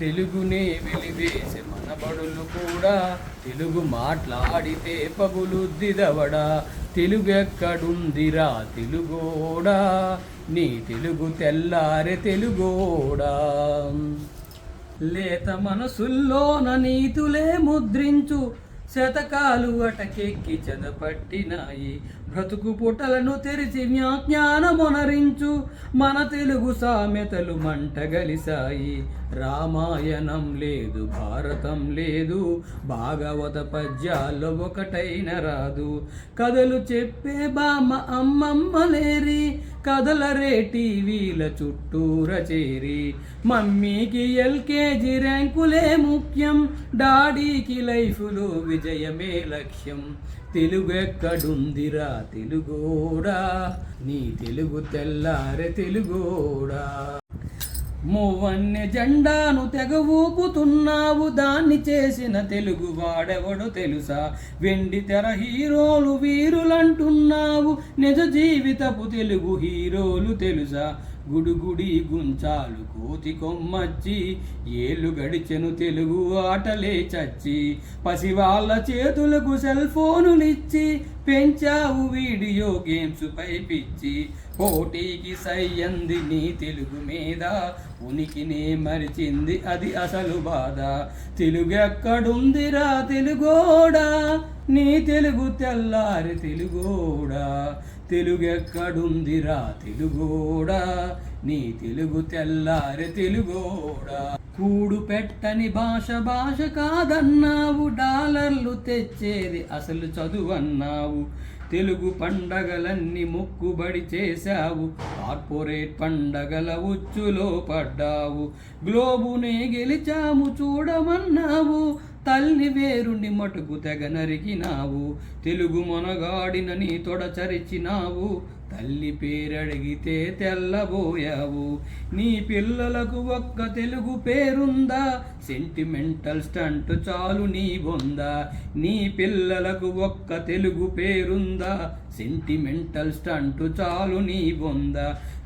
తెలుగునే వెలివేసి మనబడులు కూడా. తెలుగు మాట్లాడితే పగులుద్దిదవడా తెలుగెక్కడుందిరా తెలుగోడా. నీ తెలుగు తెల్లారె తెలుగోడా. లేత మనసుల్లోన నీతులే ముద్రించు. శతకాలు అటకెక్కి చెదపట్టినాయి. బ్రతుకు పుటలను తెరిచి వ్యాఖ్యానమొనరించు మన తెలుగు సామెతలు మంటగలిసాయి రామాయణం లేదు భారతం లేదు భాగవత పద్యాల్లో ఒకటైన రాదు. కథలు చెప్పే బామ్మ అమ్మమ్మ లేరి కథలరే టీవీల చుట్టూర చేరి. మమ్మీకి ఎల్కేజీ ర్యాంకులే ముఖ్యం డాడీకి లైఫ్లో విజయమే లక్ష్యం. తెలుగు ఎక్కడుందిరా తెలుగోడా నీ తెలుగు తెల్లారె తెలుగోడా. మూవన్నె జెండాను తెగ ఊపుతున్నావు దాన్ని చేసిన తెలుగు వాడెవడో తెలుసా? వెండి తెర హీరోలు వీరులంటున్నావు నిజ జీవితపు తెలుగు హీరోలు తెలుసా? గుడుగుడి గుంచాలు కోతి కొమ్మచ్చి ఏళ్ళు గడిచెను తెలుగు ఆటలే చచ్చి పసివాళ్ళ చేతులకు సెల్ ఫోనులిచ్చి పెంచావు వీడియో గేమ్స్ పై పిచ్చి. కోటికి సయ్యంది నీ తెలుగు మీద. ఉనికినే మరిచింది అది అసలు బాధ. తెలుగు ఎక్కడుందిరా తెలుగోడా? నీ తెలుగు తెల్లారి తెలుగోడా? తెలుగు ఎక్కడుందిరా తెలుగోడా? నీ తెలుగు తెల్లారి తెలుగోడా? కూడు పెట్టని భాష భాష కాదన్నావు. డాలర్లు తెచ్చేది అసలు చదువన్నావు. తెలుగు పండగలన్నీ మొక్కుబడి చేశావు. కార్పొరేట్ పండగల ఉచ్చులో పడ్డావు. గ్లోబునే గెలిచాము చూడమన్నావు. తల్లి వేరుని మటుకు తెగ నరికినావు. తెలుగు మొనగాడిన నీ తొడచరిచినావు తల్లి పేరడిగితే తెల్లబోయావు. నీ పిల్లలకు ఒక్క తెలుగు పేరుందా? సెంటిమెంటల్ స్టంట్ చాలు నీ బొందా? నీ పిల్లలకు ఒక్క తెలుగు పేరుందా? సెంటిమెంటల్ స్టంట్ చాలు నీ బొందా?